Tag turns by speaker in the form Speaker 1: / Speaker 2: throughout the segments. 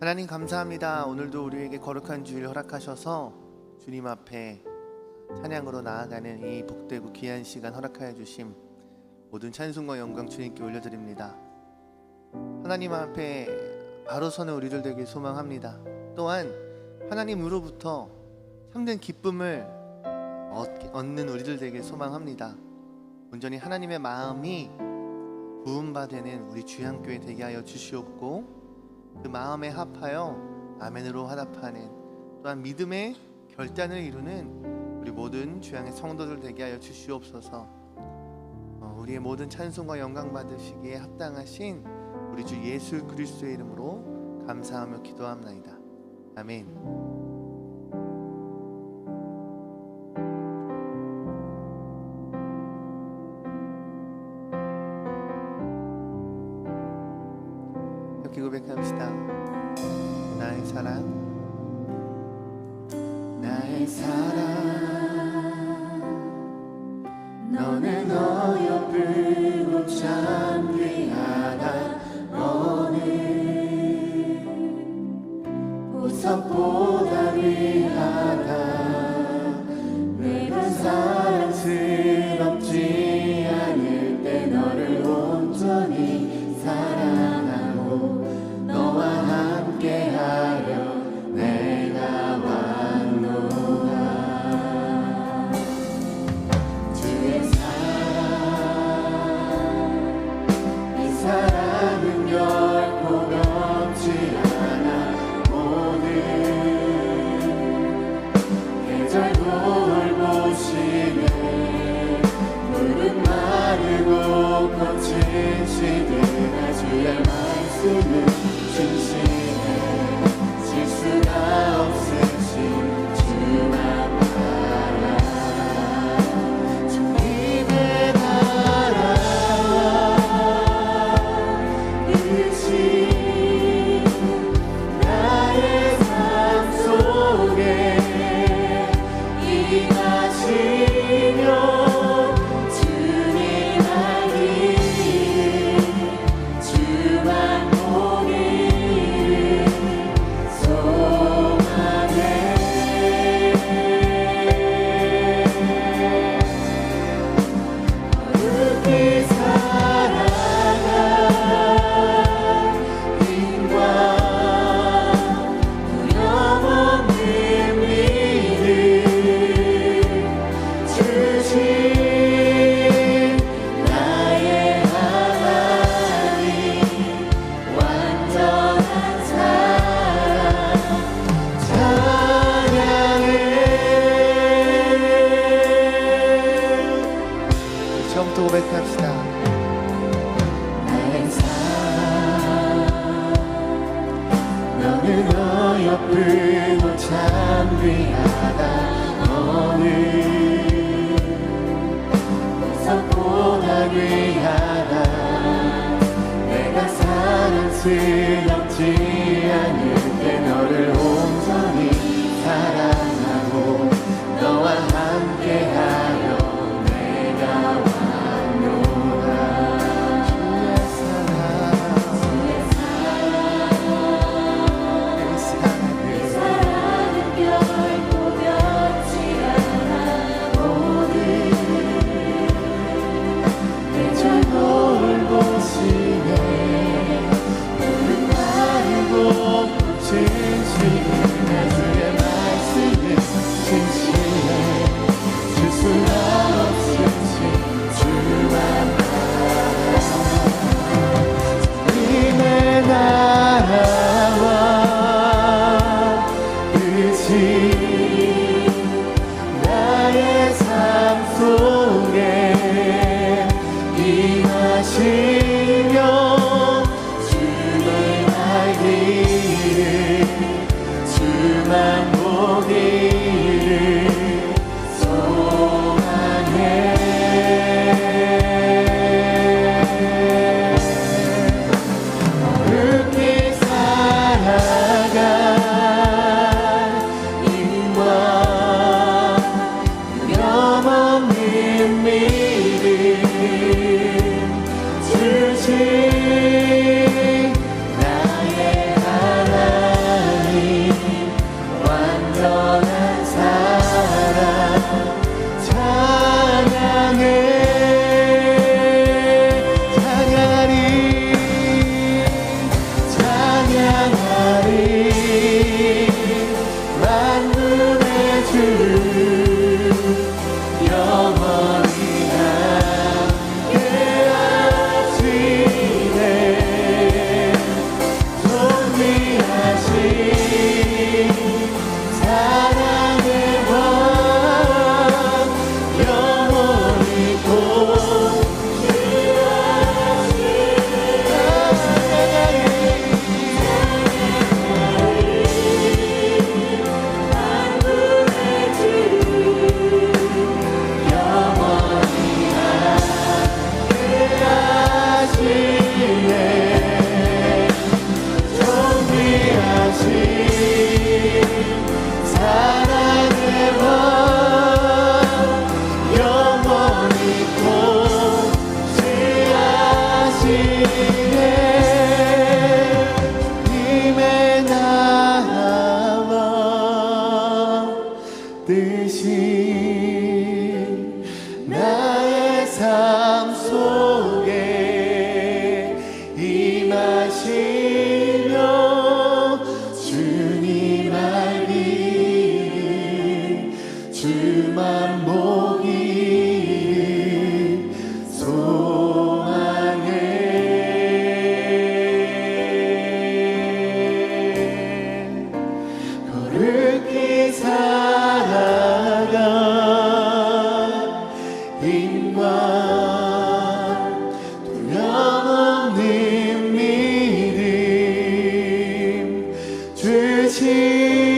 Speaker 1: 하나님 감사합니다. 오늘도 우리에게 거룩한 주일 허락하셔서 주님 앞에 찬양으로 나아가는 이 복되고 귀한 시간 허락하여 주심 모든 찬송과 영광 주님께 올려드립니다. 하나님 앞에 바로 서는 우리들 되길 소망합니다. 또한 하나님으로부터 참된 기쁨을 얻- 얻는 우리들 되길 소망합니다. 온전히 하나님의 마음이 부음받는 우리 주양교회 되게 하여 주시옵고 그 마음에 합하여 아멘으로 화답하는 또한 믿음의 결단을 이루는 우리 모든 주양의 성도들 되게 하여 주시옵소서. 어, 우리의 모든 찬송과 영광 받으시기에 합당하신 우리 주 예수 그리스도의 이름으로 감사하며 기도합나이다. 아멘. 고백합시다. 나의 사랑 너는 너 옆으로 참 귀하다. 너는 보석보다 귀하다. 내가 사랑스럽지 주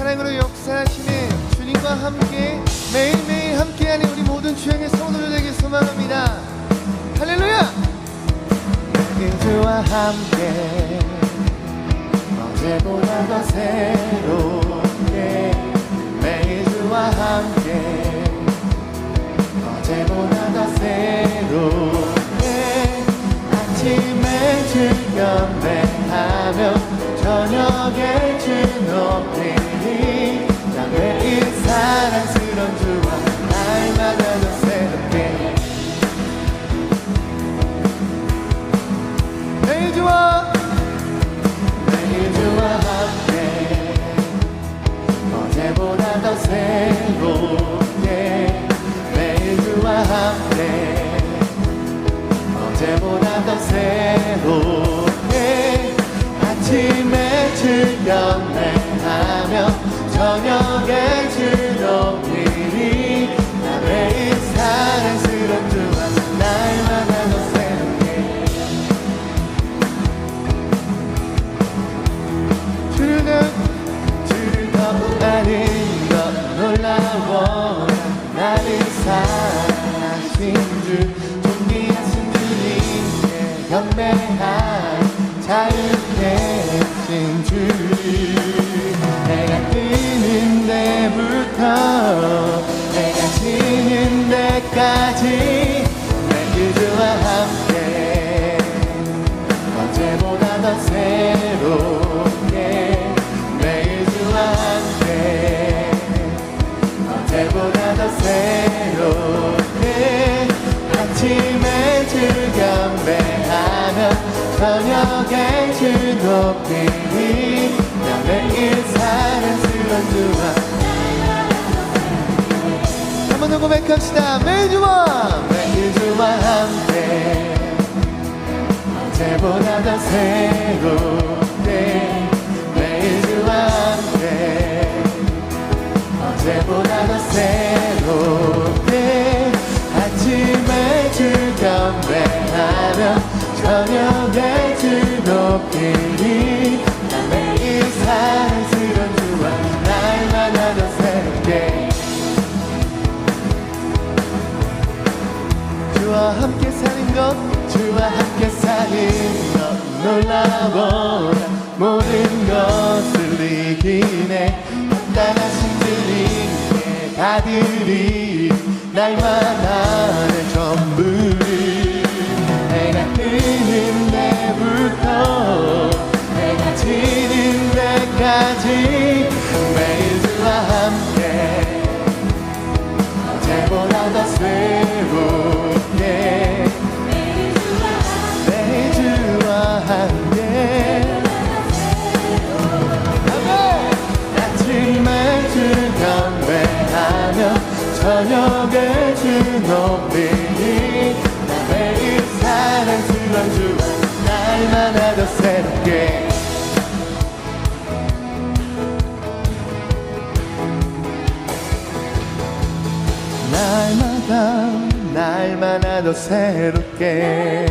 Speaker 1: 사랑으로 역사하시는 주님과 함께 매일매일 함께하는 우리 모든 주행의 성도들 되길 소망합니다. 할렐루야! 주와 함께 어제보다 더 새롭게 매일 주와 함께 어제보다 더 새롭게 아침에 주 경배하며 저녁에 주 높이니 나 매일 사랑스런 주와 날마다 더 새롭게. 매일 주와 매일 주와 함께. 어제보다 더 새롭게 경배한 자유케신 주 해가 뜨는 데부터 해가 지는 데까지 매일 주와 함께 언제보다 더 새롭게 매일 주와 함께 언제보다 더 새롭게 아침에 주 경배하며 저녁에 주 높이니 나 매일 사랑스러운 주와 한번더 고백합시다. 매일 주와 매일 주와 함께. 언제보다 더 새롭게. 매일 주와 함께. 언제보다 더 새롭게. 아침에 주 경배하며 저녁에 주 높이 놀라워라 모든 것을 이기네. 간단하신 주님의 아들이 날마다 내 전부를 내가 뜨는 데부터 내가 지는 데까지 매일 주와 함께 어제보다 더 새롭게 저녁에 주 높이니 나 매일 사랑스러운 주와 날마다 더 새롭게. 날마다 날마다 더 새롭게.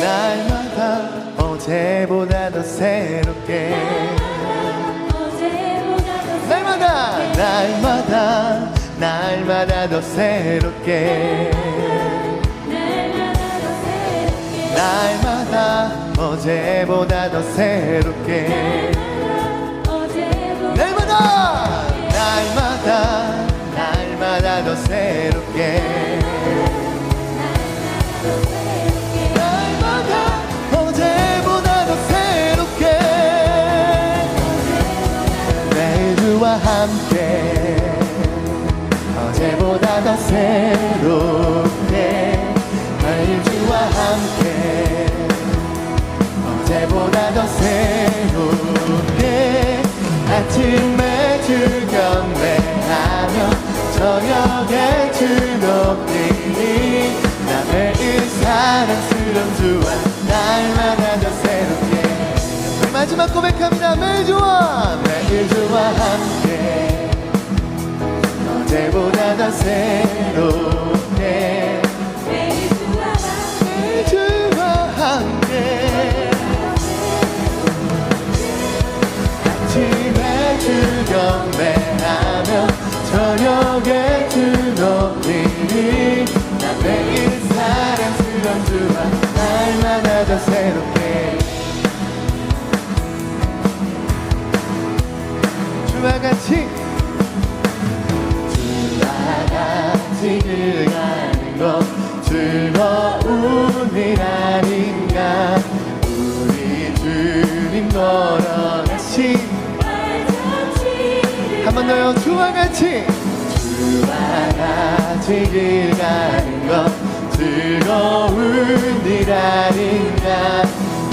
Speaker 1: 날마다 어제보다 더 새롭게 날마다 날마다 더 새롭게. 날마다 어제보다 더 새롭게. 날마다 날마다 날마다 더 새롭게. 함께 어제보다 더 새롭게 내 주와 함께 어제보다 더 새롭게 아침에 주 경배하며 저녁에 주 높이니 나 매일 사랑스러운 주와 날마다 더 새롭게. 마지막 고백합니다. 매일 주와 매일 주와 함께 어 같이 가는 것 즐거운 일 아닌가. 우리 주님 걸어가신 한 번 더요 주와 같이. 주와 길 가는 것 즐거운 일 아닌가.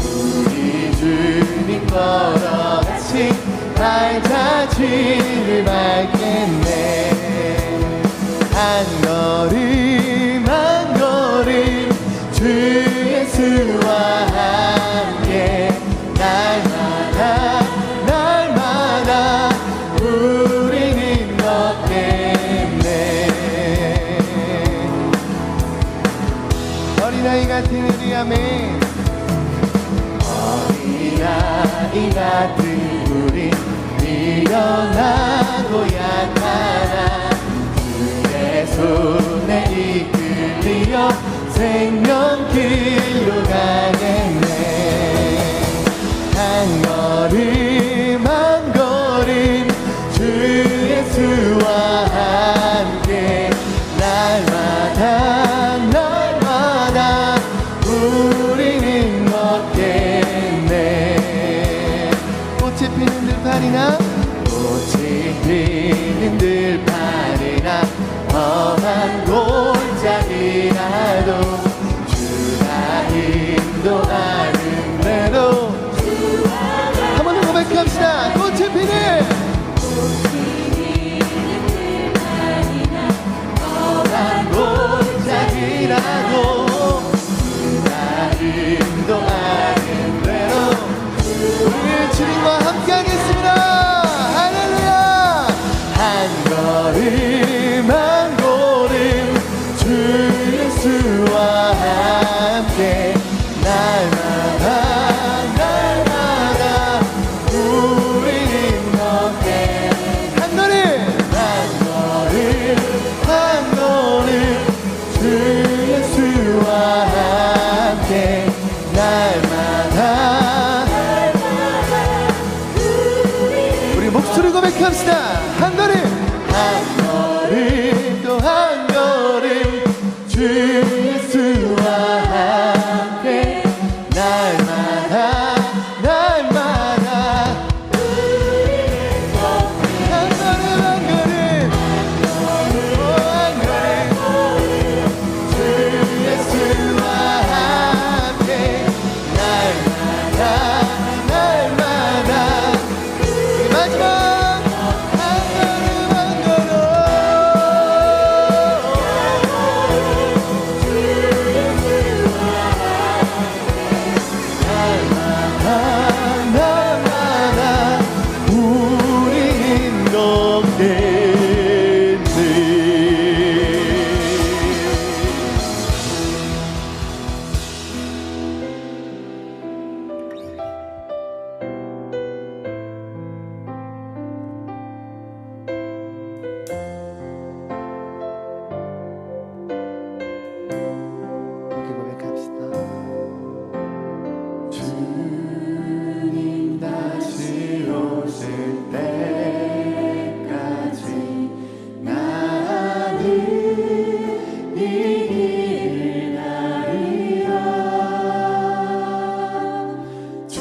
Speaker 1: 우리 주님 걸어가신 발자취를 밟겠네 한 걸음 한 걸음 주 예수와 함께 날마다 날마다 우리는 걷겠네. 어린아이 같은 우리 아멘 어린아이 같은 우리 약하나 이끌리어 생명길로 가겠네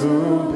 Speaker 1: true.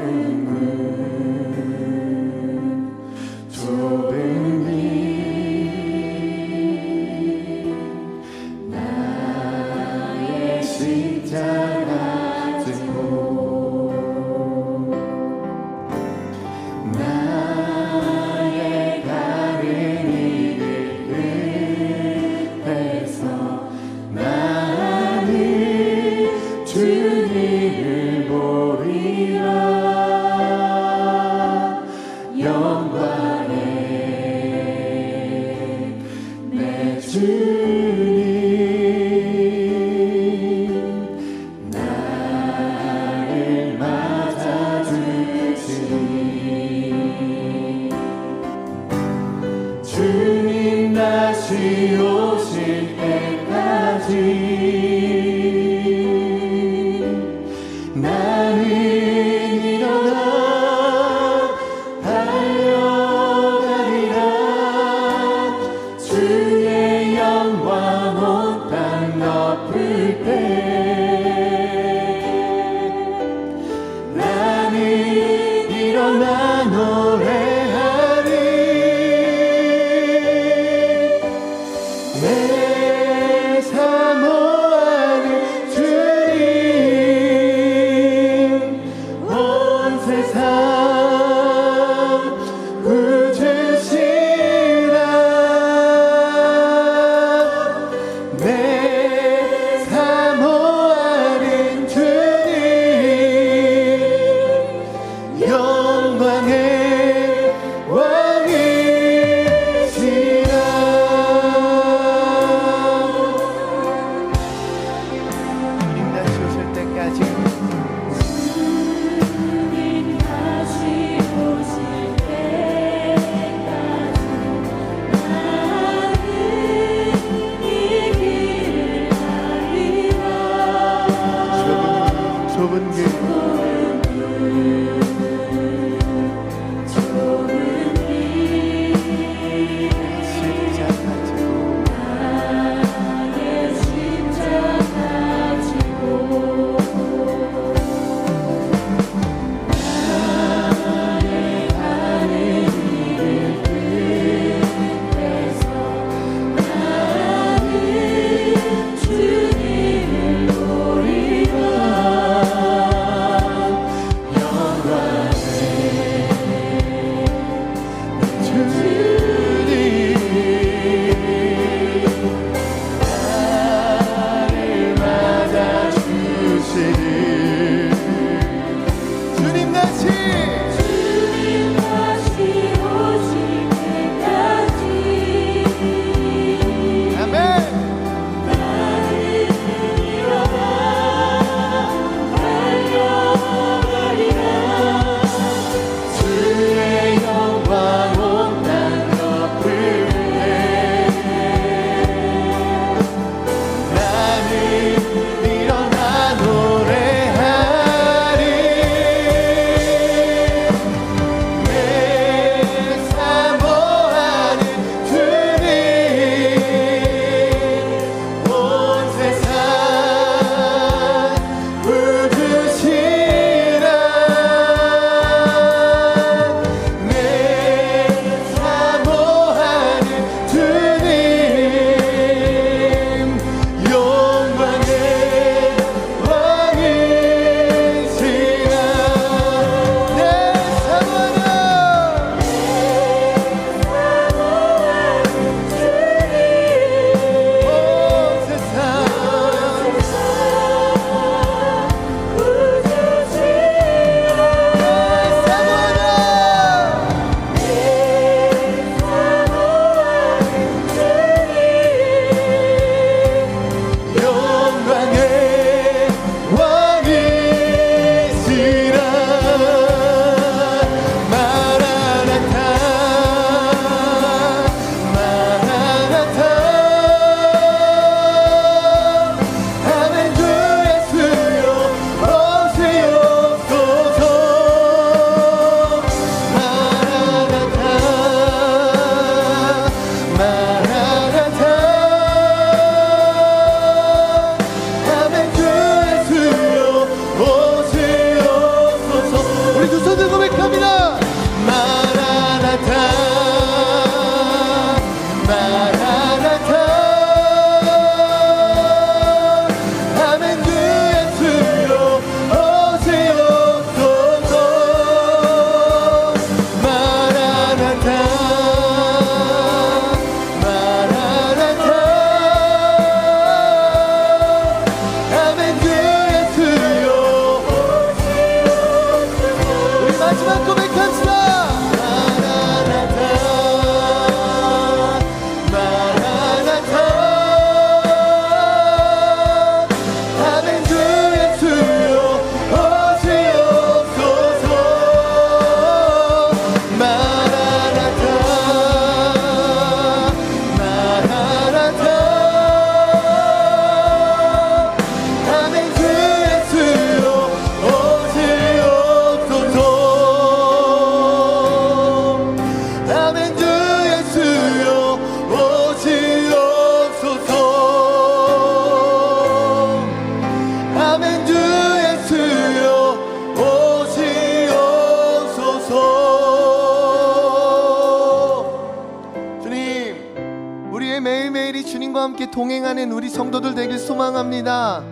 Speaker 1: 함께 동행하는 우리 성도들 되길 소망합니다.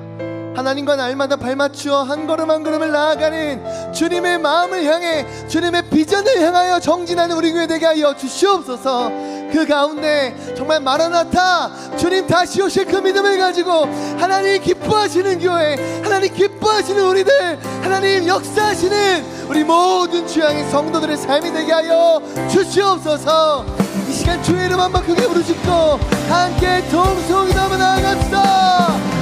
Speaker 1: 하나님과 날마다 발맞추어 한 걸음 한 걸음을 나아가는 주님의 마음을 향해 주님의 비전을 향하여 정진하는 우리 교회 되게 하여 주시옵소서. 그 가운데 정말 마라나타 주님 다시 오실 그 믿음을 가지고 하나님 기뻐하시는 교회 하나님 기뻐하시는 우리들 하나님 역사하시는 우리 모든 주양의 성도들의 삶이 되게 하여 주시옵소서. 이 시간 주의 이름 한번 크게 부르짖고 함께 동성이 나무 나아갑시다.